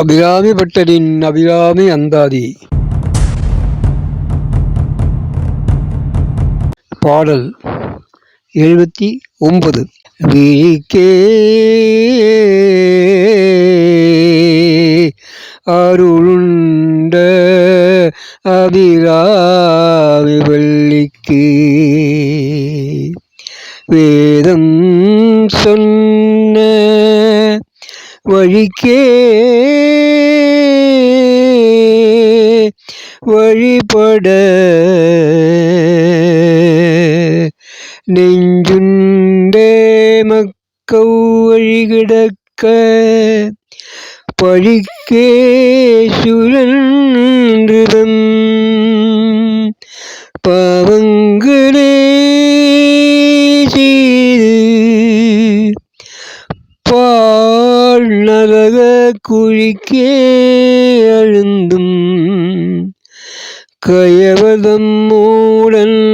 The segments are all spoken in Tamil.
அபிராமி பட்டரின் அபிராமி அந்தாதி. பாடல் எழுபத்தி ஒன்பது. விழிக்கே அருளுண்ட அபிராமி வள்ளிக்கு. வேதம் சொன்ன വഴിക്കേ വഴിപട നെഞ്ചുണ്ട മക്കൗ വഴി കിടക്ക പഴിക്കേ സുരൻ പാവങ്ങളെ நரக குழிக்கே அழுந்தும். கயவதம் மூடன்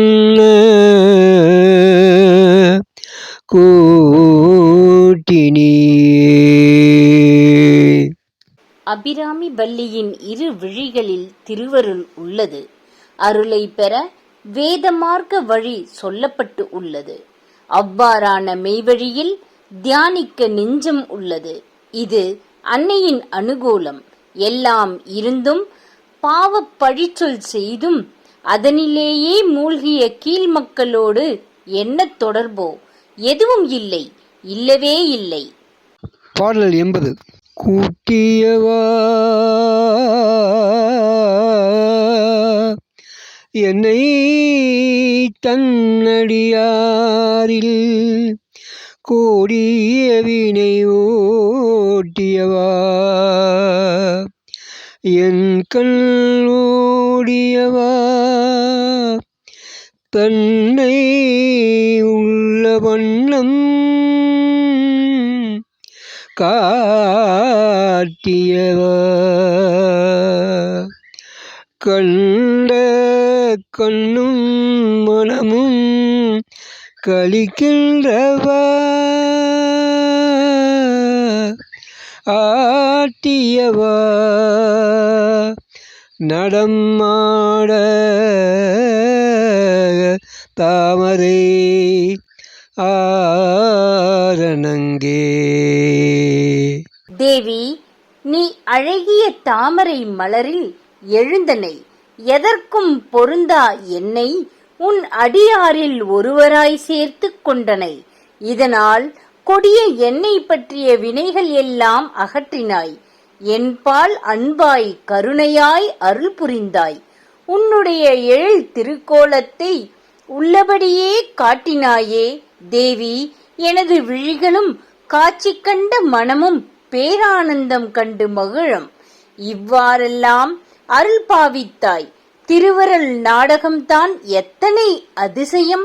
கூட்டினியே அபிராமி வள்ளியின் இரு விழிகளில் திருவருள் உள்ளது. அருளை பெற வேதமார்க்க வழி சொல்லப்பட்டு உள்ளது. அவ்வாறான மெய்வழியில் தியானிக்க நெஞ்சம் உள்ளது. இது அன்னையின் அனுகூலம். எல்லாம் இருந்தும் பாவப் பழிச்சொல் செய்தும் அதனிலேயே மூழ்கிய கீழ் மக்களோடு என்ன தொடர்போ? எதுவும் இல்லை இல்லவே இல்லை. பாடல் எண்பது. கூட்டியவா என்னை தன்னடியாரில் கோடிய வினை ஓட்டியவா? என் கண் ஓடியவா? தன்னை உள்ள வண்ணம் காட்டியவா? கண்ட கண்ணும் மனமும் கழிக்கின்றவா ஆட்டியவா நடமாட தாமரை ஆரணங்கே. தேவி நீ அழகிய தாமரை மலரில் எழுந்தனை எதற்கும் பொருந்தா என்னை உன் அடியாரில் ஒருவராய் சேர்த்துக் கொண்டனை. இதனால் கொடிய என்னை பற்றிய வினைகள் எல்லாம் அகற்றினாய். என்பால் அன்பாய் கருணையாய் அருள் புரிந்தாய். உன்னுடைய எழில் திருக்கோலத்தை உள்ளபடியே காட்டினாயே. தேவி எனது விழிகளும் காட்சி கண்ட மனமும் பேரானந்தம் கண்டு மகிழும். இவ்வாறெல்லாம் அருள் பாவித்தாய். திருவரல் நாடகம்தான் எத்தனை அதிசயம்?